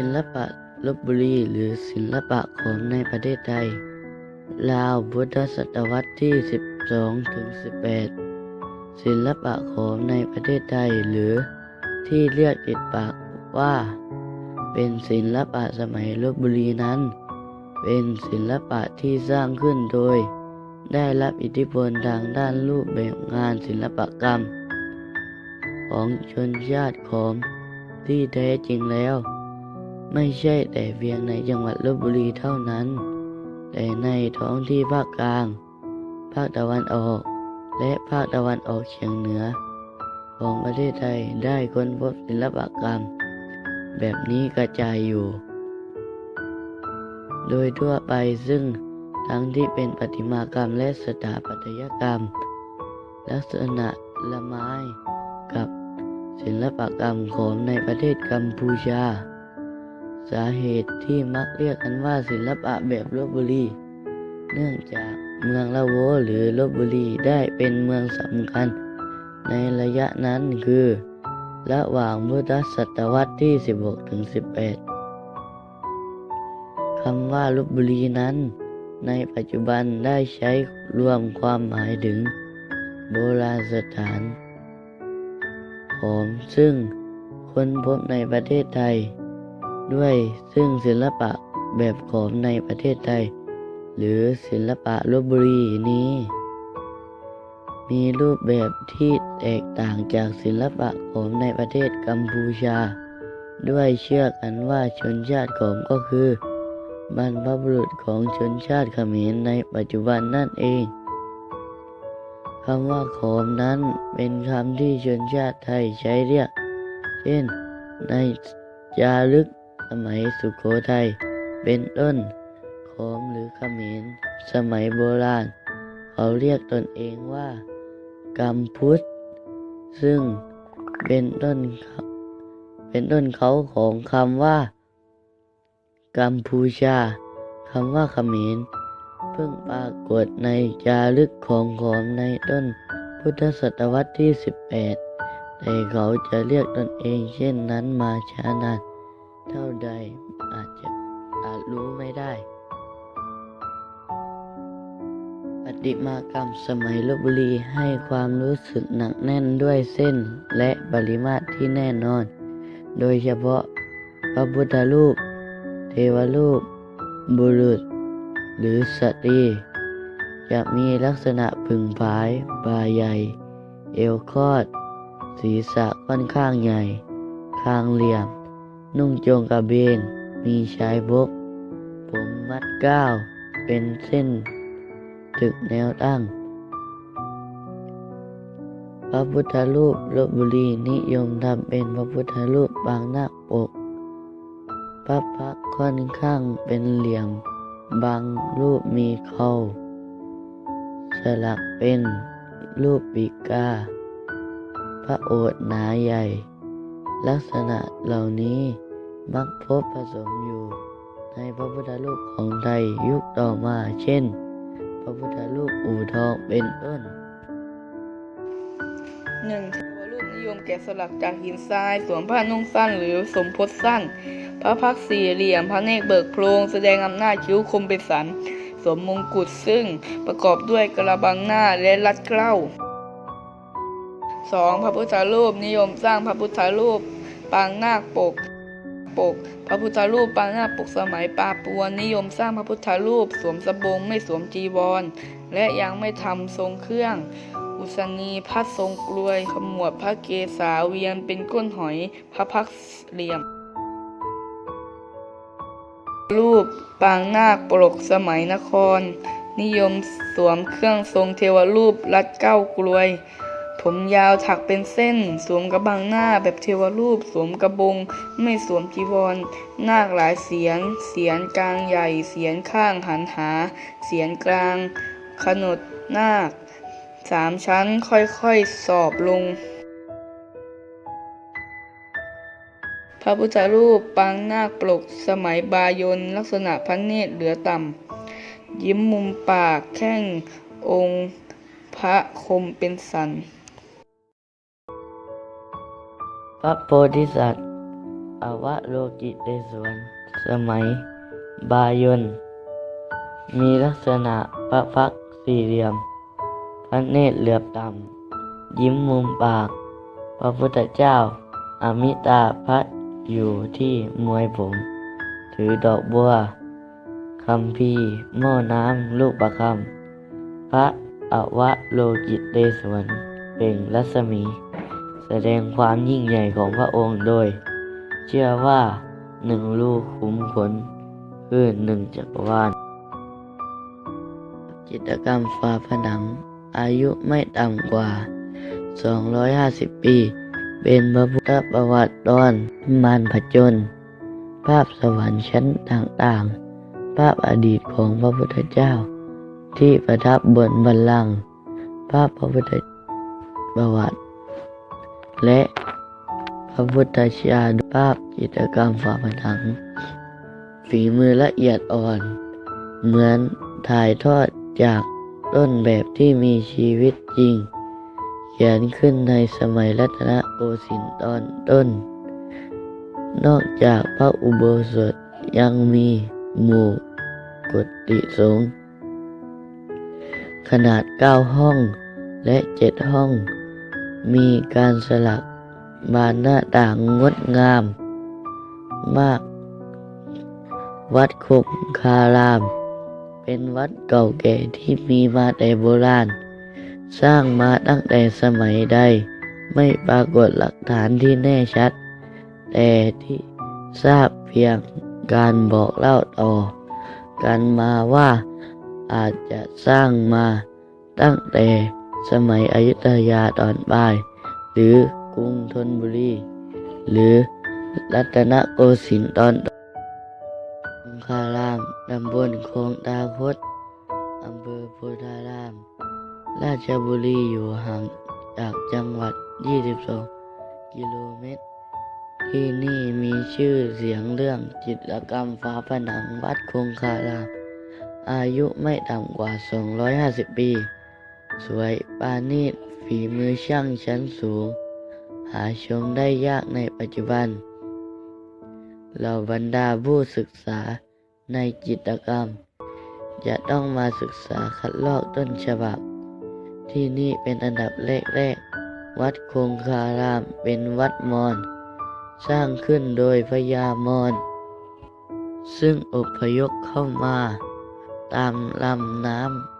ศิลปะลบบุรีหรือศิลปะของในประเทศไทย ราวพุทธศตวรรษที่ 12ถึง18 ศิลปะของในประเทศไทยหรือที่เรียกติดปากว่า เป็นศิลปะสมัยลบบุรีนั้น เป็นศิลปะที่สร้างขึ้นโดย ได้รับอิทธิพลทางด้านรูปแบบงานศิลปกรรม ของชนชาติขอมที่แท้จริงแล้ว ไม่ใช่แต่เพียงในจังหวัดลบบุรีเท่านั้น แต่ในท้องที่ภาคกลาง ภาคตะวันออก และภาคตะวันออกเฉียงเหนือ ของประเทศไทยได้ค้นพบศิลปกรรม แบบนี้กระจายอยู่ โดยทั่วไปซึ่งทั้งที่เป็นประติมากรรมและสถาปัตยกรรม ลักษณะละไม้กับศิลปกรรมของในประเทศกัมพูชา สาเหตุที่มักเรียกกันว่าศิลปะแบบลบบุรี เนื่องจากเมืองละโวหรือลบบุรีได้เป็นเมืองสำคัญ ในระยะนั้นคือ ระหว่างพุทธศตวรรษที่ 16 ถึง 18 คำว่าลบบุรีนั้น ในปัจจุบันได้ใช้รวมความหมายถึง โบราณสถาน ของซึ่งค้นพบในประเทศไทย ด้วยซึ่งศิลปะแบบขอมในประเทศไทย หรือศิลปะลบบุรีนี้ มีรูปแบบที่แตกต่างจากศิลปะขอมในประเทศกัมพูชา ด้วยเชื่อกันว่าชนชาติขอมก็คือบรรพบุรุษของชนชาติเขมรในปัจจุบันนั่นเองคำว่าโขมนั้นเป็นคำที่ชนชาติไทยใช้เรียก เช่น ในจารึก สมัยสุโขทัยเป็นต้นโขมหรือเขมรสมัยโบราณ เขาเรียกตนเองว่ากัมพุทธซึ่งเป็นต้นเป็นต้นเขาของคำว่า กัมพูชาคำว่าเขมรเพิ่งปรากฏในจารึกของขอมในต้นพุทธศตวรรษที่ 18 แต่เขาจะเรียกตนเองเช่นนั้นมาช้านาน เท่าใดอาจจะอาจรู้ไม่ได้ ปฏิมากรรมสมัยลบบุรีให้ความรู้สึกหนักแน่นด้วยเส้นและปริมาตรที่แน่นอน โดยเฉพาะพระพุทธรูป เทวรูป บุรุษ หรือสตรีจะมีลักษณะผึ่งผาย บาใหญ่ เอวคอด ศีรษะค่อนข้างใหญ่ คางเหลี่ยม นุ่งโจงกระเบน มีชายบก ผมมัดก้าว เป็นเส้นถึกแนวตั้ง พระพุทธรูปลบบุรีนิยมทำเป็นพระพุทธรูปบางหน้าปก พระพักค่อนข้างเป็นเหลี่ยม บางรูปมีเขาสลักเป็นรูปปีกา พระโอษฐ์หนาใหญ่ ลักษณะเหล่านี้ มักพบผสมอยู่ ในพระพุทธรูปของไทยยุคต่อมาเช่น พระพุทธรูปอู่ทองเป็นต้นหนึ่งเทวรูปนิยมแกะสลักจากหินทรายสวมผ้านุ่งสั้นหรือสมพศสั้น พระพักตร์สี่เหลี่ยมพระเนตรเบิกโพรงแสดงอำนาจคิ้วคมเป็นสันสวมมงกุฎซึ่งประกอบด้วยกระบังหน้าและรัดเกล้าสองพระพุทธรูปนิยมสร้างพระพุทธรูปปางนาคปก ปก พระพุทธรูปปางนาคปกสมัยปาปวนนิยมสร้างพระพุทธรูป สวมสบงไม่สวมจีวร และยังไม่ทำทรงเครื่อง อุษณีพัดทรงกลวย ขมวดพระเกศาเวียนเป็นก้นหอย พระพักตร์เหลี่ยม รูปปางนาคปรกสมัยนคร นิยมสวมเครื่องทรงเทวรูปรัดเก้ากลวย ผมยาวถักเป็นเส้น สวมกระบังหน้าแบบเทวรูป สวมกระบง ไม่สวมจีวร นาคหลายเสียน เสียนกลางใหญ่ เสียนข้างหันหา เสียนกลาง ขนดนาคสามชั้นค่อยๆ สอบลง พระพุทธรูปปางนาคปลก สมัยบายนลักษณะพระเนตรเหลือต่ำ ยิ้มมุมปากแข้งองค์พระคมเป็นสัน ระโพธิสัตว์ อวโลกิเตศวรสมัย บายน มีลักษณะพระพักสี่เหลี่ยม พระเนตรเหลือบต่ำ ยิ้มมุมปาก พระพุทธเจ้า อมิตาพระอยู่ที่มวยผม ถือดอกบัวคำพีหม้อน้ำลูกประคำพระอวโลกิเตศวรเป่งรัศมี แสดงความยิ่งใหญ่ของพระองค์โดย เชื่อว่าหนึ่งลูกขุมขนคือหนึ่งจักรวาลจิตรกรรมฝาผนัง อายุไม่ต่ำกว่า 250 ปี เป็นพระพุทธประวัติตอนมารผจญภาพสวรรค์ชั้นต่างๆ ภาพอดีตของพระพุทธเจ้า ที่ประทับบนบัลลังก์ภาพพระพุทธประวัติ และพระพุทธชาดภาพจิตรกรรมฝาผนัง ฝีมือละเอียดอ่อน เหมือนถ่ายทอดจากต้นแบบที่มีชีวิตจริง เขียนขึ้นในสมัยรัตนโกสินทร์ตอนต้น นอกจากพระอุโบสถยังมีหมู่กุฏิสงฆ์ขนาดเก้าห้องและเจ็ดห้อง มีการสลักบานหน้าต่างงดงาม มาก วัดคงคาราม เป็นวัดเก่าแก่ที่มีมาแต่โบราณ สร้างมาตั้งแต่สมัยใด ไม่ปรากฏหลักฐานที่แน่ชัด แต่ที่ทราบเพียงการบอกเล่าต่อ กันมาว่าอาจจะสร้างมาตั้งแต่ สมัยอยุธยาตอนปลาย หรือกรุงธนบุรี หรือรัตนโกสินทร์ตอนคารามตำบลโคงตาคดอำเภอโพธาราม ราชบุรีอยู่ห่างจากจังหวัด 22 กิโลเมตร ที่นี่มีชื่อเสียงเรื่องจิตรกรรมฝาผนังวัดคงคาราม อายุไม่ต่ำกว่า 250 ปี สวยปานีตฝีมือช่างชั้นสูง หาชมได้ยากในปัจจุบันเหล่าบรรดาผู้ศึกษาในจิตรกรรม จะต้องมาศึกษาคัดลอกต้นฉบับ ที่นี่เป็นอันดับแรกๆ วัดคงคารามเป็นวัดมอญสร้างขึ้นโดยพญามอญซึ่งอพยพเข้ามา ตามลำน้ำ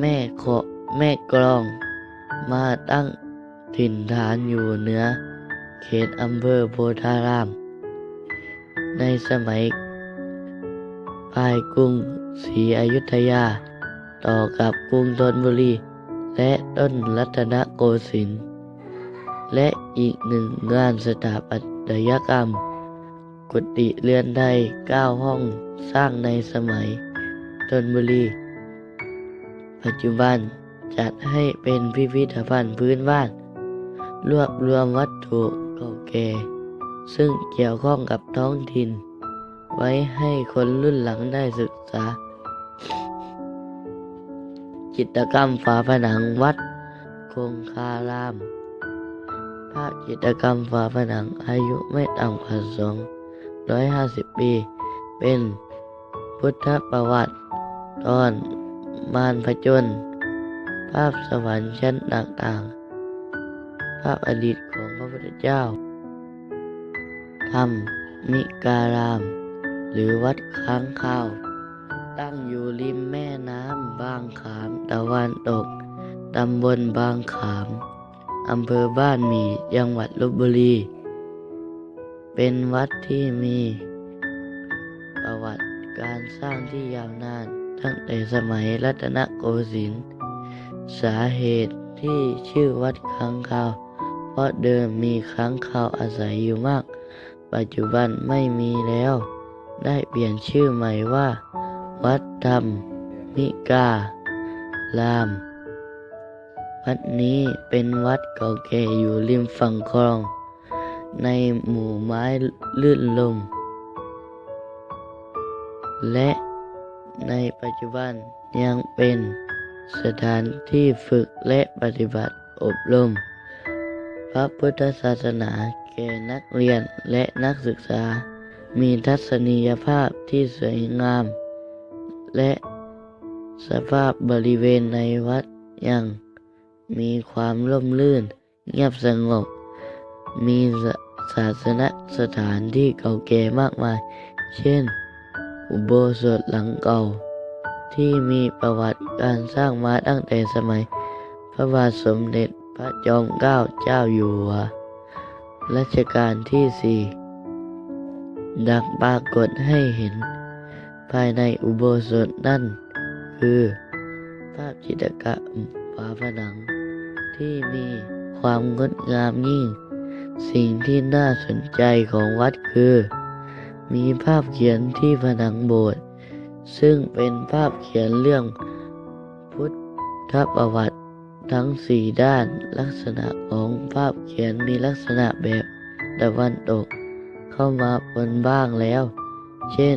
แม่ขะแม่กลอง มาตั้งถิ่นฐานอยู่เหนือ เขตอำเภอโพธาราม ในสมัยภายกรุงศรีอยุธยา ต่อกับกรุงธนบุรี และต้นรัตนโกสินทร์และอีกหนึ่งงานสถาปัตยกรรม กุฏิเรือนไทยเก้าห้องสร้างในสมัยธนบุรี ปัจจุบันจัดให้เป็นพิพิธภัณฑ์พื้นบ้าน รวบรวมวัตถุเก่าแก่ซึ่งเกี่ยวข้องกับท้องถิ่น ไว้ให้คนรุ่นหลังได้ศึกษา จิตรกรรมฝาผนังวัดคงคารามภาพจิตรกรรมฝาผนังอายุไม่ต่ำกว่าสองร้อยห้าสิบปี เป็นพุทธประวัติตอน มารผจญภาพสวรรค์ชั้นต่างๆ ภาพอดีตของพระพุทธเจ้า ธรรมมิการาม หรือวัดค้างคาว ตั้งอยู่ริมแม่น้ำบางขามตะวันตก ตำบลบางขาม อำเภอบ้านหมี่จังหวัดลบบุรี เป็นวัดที่มี ประวัติการสร้างที่ยาวนาน ตั้งแต่สมัยรัตนโกสินทร์สาเหตุที่ชื่อวัดค้างคาว เพราะเดิมมีค้างคาวอาศัยอยู่มาก ปัจจุบันไม่มีแล้ว ได้เปลี่ยนชื่อใหม่ว่า วัดธรรมมิการาม วัดนี้เป็นวัดเก่าแก่อยู่ริมฝั่งคลอง ในหมู่ไม้ลื่นลม และ ในปัจจุบันยังเป็นสถานที่ฝึกและปฏิบัติอบรม พระพุทธศาสนาแก่นักเรียนและนักศึกษา มีทัศนียภาพที่สวยงาม และสภาพบริเวณในวัดยังมีความร่มรื่นเงียบสงบ มีศาสนสถานที่เก่าแก่มากมาย เช่น อุโบสถหลังเก่า ที่มีประวัติการสร้างมาตั้งแต่สมัย พระบาทสมเด็จพระจอมเกล้าเจ้าอยู่หัวรัชกาลที่สี่ดังปรากฏให้เห็น ภายในอุโบสถนั่น คือ ภาพจิตรกรรมฝาผนัง ที่มีความงดงามยิ่ง สิ่งที่น่าสนใจของวัดคือ มีภาพเขียนที่ผนังโบสถ์ซึ่งเป็นภาพเขียนเรื่องพุทธประวัติทั้งสี่ด้านลักษณะของภาพเขียนมีลักษณะแบบตะวันตก เข้ามาปนบ้างแล้ว เช่น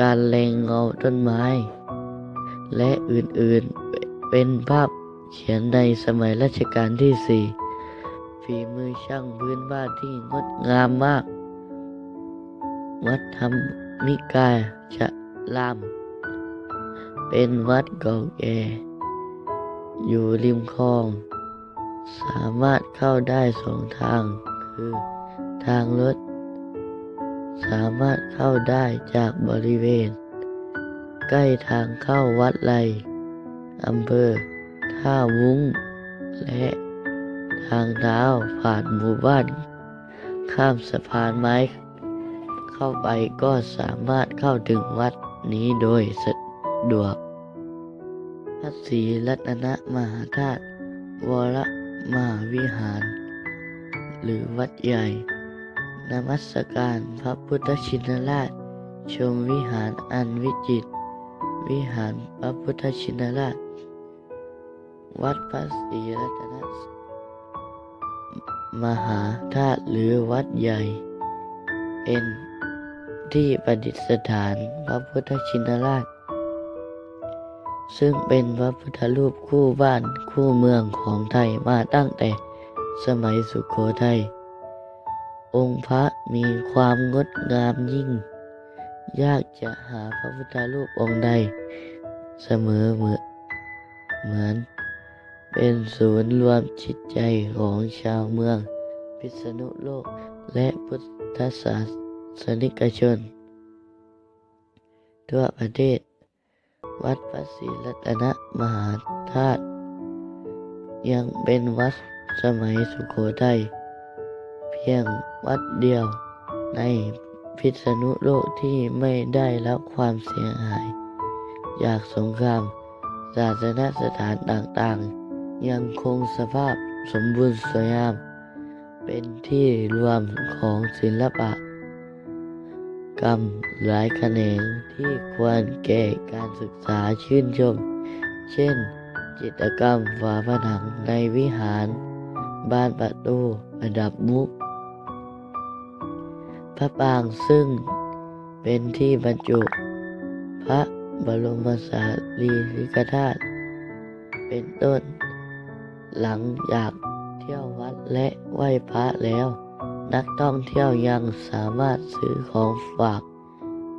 การแรงเงาต้นไม้ และอื่นๆเป็นภาพเขียนในสมัยรัชกาลที่สี่ฝีมือช่างพื้นบ้านที่งดงามมาก วัดธรรมิกายชะลาม เป็นวัดเก่าแก่ อยู่ริมคลอง สามารถเข้าได้สองทาง คือทางรถ สามารถเข้าได้จากบริเวณ ใกล้ทางเข้าวัดไลอำเภอ ท่าวุ้ง และทางเท้าผ่านหมู่บ้าน ข้ามสะพานไม้ เข้าไปก็สามารถเข้าถึงวัดนี้โดยสะดวกพระศรีรัตนมหาธาตุวรมหาวิหาร หรือวัดใหญ่ นมัสการพระพุทธชินราช ชมวิหารอันวิจิตรวิหารพระพุทธชินราช วัดพระศรีรัตนมหาธาตุหรือวัดใหญ่เป็น ที่ประดิษฐานพระพุทธชินราช ซึ่งเป็นพระพุทธรูปคู่บ้านคู่เมืองของไทยมาตั้งแต่สมัยสุขโขทัย องค์พระมีความงดงามยิ่ง ยากจะหาพระพุทธรูปองค์ใด เสมอเหมือนเหมือน เป็นศูนย์รวมจิตใจของชาวเมือง พิษณุโลกและพุทธศาสนิ กชน ทั่วประเทศ วัดพระศรีรัตนมหาธาตุยังเป็นวัดสมัยสุโขทัยเพียงวัดเดียวในพิษณุโลกที่ไม่ได้รับความเสียหาย จากสงครามศาสนสถานต่างๆ ยังคงสภาพสมบูรณ์สวยงาม เป็นที่รวมของศิลปะ กรรมหลายแขนงที่ควรแก่การศึกษาชื่นชม เช่น จิตรกรรมฝาผนังในวิหาร บ้านประตูประดับมุก พระปรางซึ่งเป็นที่บรรจุ พระบรมสารีริกธาตุเป็นต้น หลังจากเที่ยววัดและไหว้พระแล้ว นักท่องเที่ยวยังสามารถซื้อของฝาก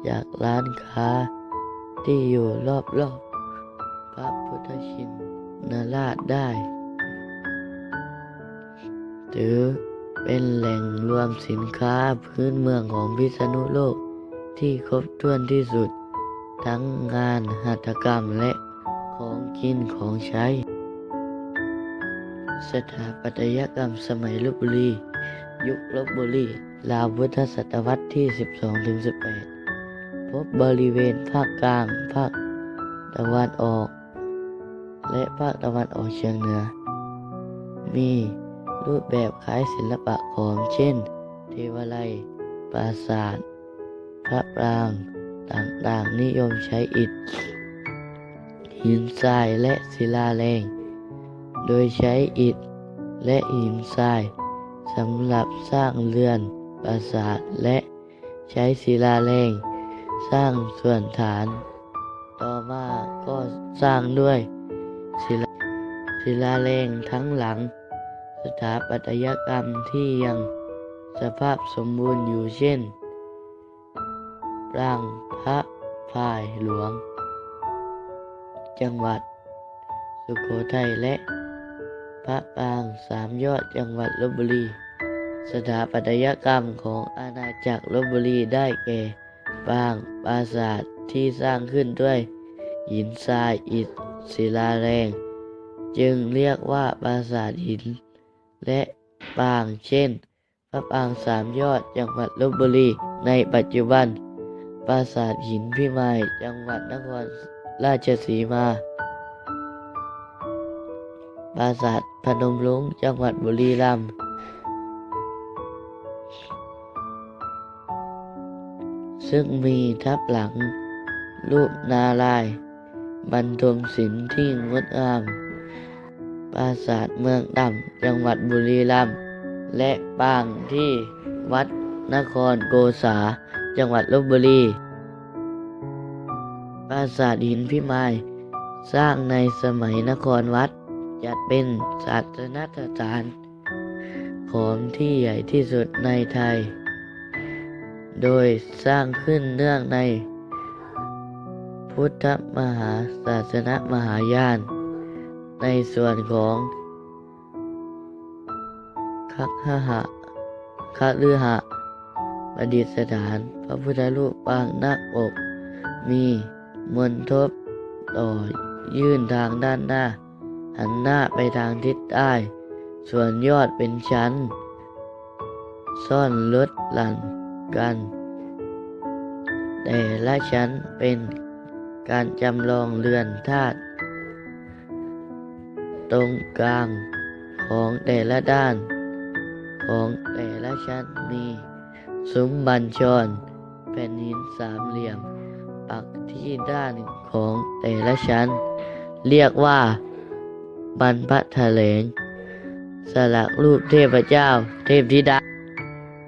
จากร้านค้าที่อยู่รอบๆพระพุทธชินนราชได้ ถือเป็นแหล่งรวมสินค้าพื้นเมืองของพิษณุโลกที่ครบถ้วนที่สุด ทั้งงานหัตถกรรมและของกินของใช้ สถาปัตยกรรมสมัยลบบุรี ยุคลบบุรีราวพุทธศตวรรษที่ 12-18 พบบริเวณภาคกลาง ภาคตะวันออก และภาคตะวันออกเฉียงเหนือ มีรูปแบบคล้ายศิลปะของเช่น เทวาลัย ปราสาท พระปราง ต่างๆ นิยมใช้อิฐ หินทรายและศิลาแรง โดยใช้อิฐและหินทราย สำหรับสร้างเรือนปราสาทและใช้ศิลาแรงสร้างส่วนฐาน ต่อมาก็สร้างด้วยศิลาศิลาแรงทั้งหลัง สถาปัตยกรรมที่ยังสภาพสมบูรณ์อยู่เช่นปรางพระพายหลวง จังหวัด สุโขทัยและ พระปรางสามยอดจังหวัดลบบุรี สถาปัตยกรรมของอาณาจักรลบบุรีได้แก่ปางปราสาทที่สร้างขึ้นด้วย หินทรายอิฐศิลาแรง จึงเรียกว่าปราสาทหิน และปางเช่น พระปางสามยอดจังหวัดลบบุรีในปัจจุบัน ปราสาทหินพิมายจังหวัดนครราชสีมา ปราสาทพนมรุ้งจังหวัดบุรีรัมย์ ซึ่งมีทับหลัง รูปนาราย บรรทมศิลป์ที่งดงาม ปราสาทเมืองดำจังหวัดบุรีรัมย์และปางที่วัดนครโกษา จังหวัดลบบุรี ปราสาทหินพิมาย สร้างในสมัยนครวัด จัดเป็นศาสนสถาน ของที่ใหญ่ที่สุดในไทย โดยสร้างขึ้นเนื่องใน พุทธมหาศาสนมหายาน ในส่วนของคักหหะคัลือหะประดิษฐานพระพุทธรูปปางนาคปกมีมนทบต่อยื่นทางด้านหน้า หันหน้าไปทางทิศใต้ ส่วนยอดเป็นชั้น ซ่อนลดหลั่นกัน แต่ละชั้นเป็นการจำลองเรือนธาตุตรงกลางของแต่ละด้าน ของแต่ละชั้นมีซุ้มบัญชร แผ่นหินสามเหลี่ยม ปักที่ด้านของแต่ละชั้น เรียกว่าบรรพแถลงสลักรูปเทพเจ้า เทพธิดา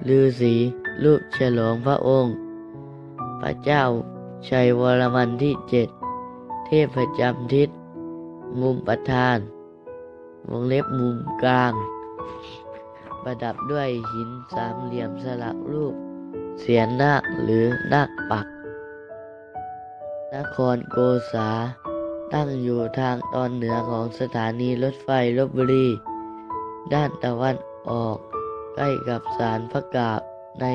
ฤาษีรูปฉลองพระองค์ พระเจ้า ชัยวรมันที่เจ็ดเทพประจำทิศ มุมประธาน วงเล็บมุมกลาง ประดับด้วยหินสามเหลี่ยมสลักรูป เสียนนาคหรือนาคปัก นครโกษา ตั้งอยู่ทางตอนเหนือของสถานีรถไฟลบบุรี ด้านตะวันออก ใกล้กับศาลพระกาบใน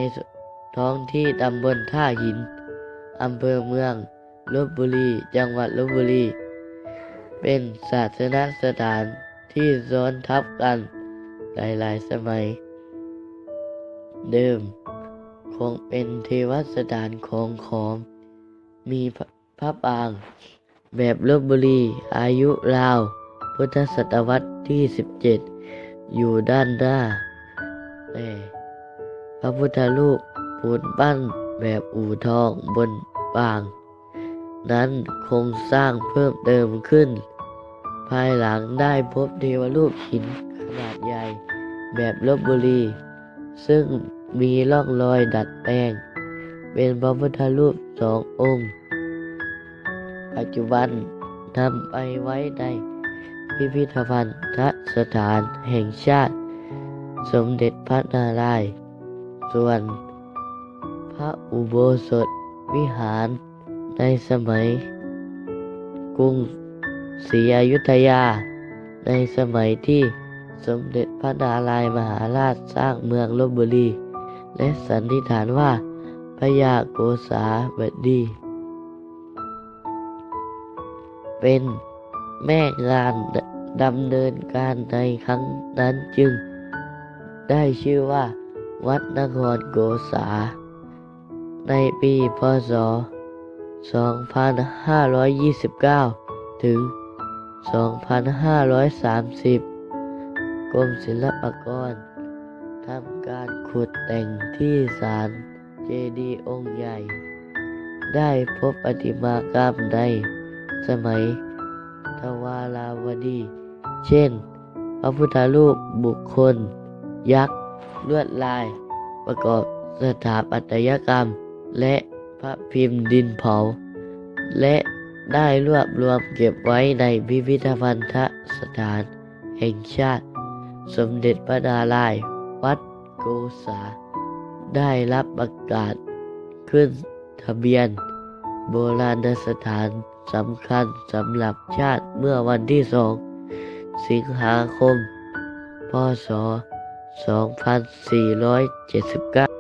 ท้องที่ตำบลท่าหิน อำเภอเมืองลบบุรี จังหวัดลบบุรี เป็นศาสนสถานที่ซ้อนทับกันหลายๆสมัย เดิม คงเป็นเทวสถานของขอม มีพระพปาง แบบลบบุรี อายุราว พุทธศตวรรษที่ 17 อยู่ด้านหน้าพระพุทธรูปปูนปั้น แบบอู่ทองบนปาง นั้นคงสร้างเพิ่มเติมขึ้น ภายหลังได้พบเทวรูปหินขนาดใหญ่ แบบลบบุรี ซึ่งมีร่องรอยดัดแปลง เป็นพระพุทธรูปสององค์ ปัจจุบันนำไปไว้ในพิพิธภัณฑสถานแห่งชาติ สมเด็จพระนารายณ์ส่วน พระอุโบสถวิหารในสมัย กรุงศรีอยุธยา ในสมัยที่สมเด็จพระนารายมหาราชสร้างเมืองลบบุรี และสันนิษฐานว่าพระยาโกษาบดี เป็นแม่งานดำเนินการในครั้งนั้นจึง ได้ชื่อว่า วัดนครโกษา ในปีพศ 2529 ถึง 2530 กรมศิลปากรทำการขุดแต่งที่ศาลเจดีย์องค์ใหญ่ ได้พบประติมากรรมในสมัยทวาราวดี เช่น พระพุทธรูปบุคคล ยักษ์ลวดลาย ประกอบสถาปัตยกรรม และพระพิมพ์ดินเผา และได้รวบรวมเก็บไว้ในพิพิธภัณฑสถาน แห่งชาติ สมเด็จพระดารายวัดโกษา ได้รับประกาศขึ้นทะเบียน โบราณสถานสำคัญสำหรับชาติเมื่อวันที่สองสิงหาคม พศ 2479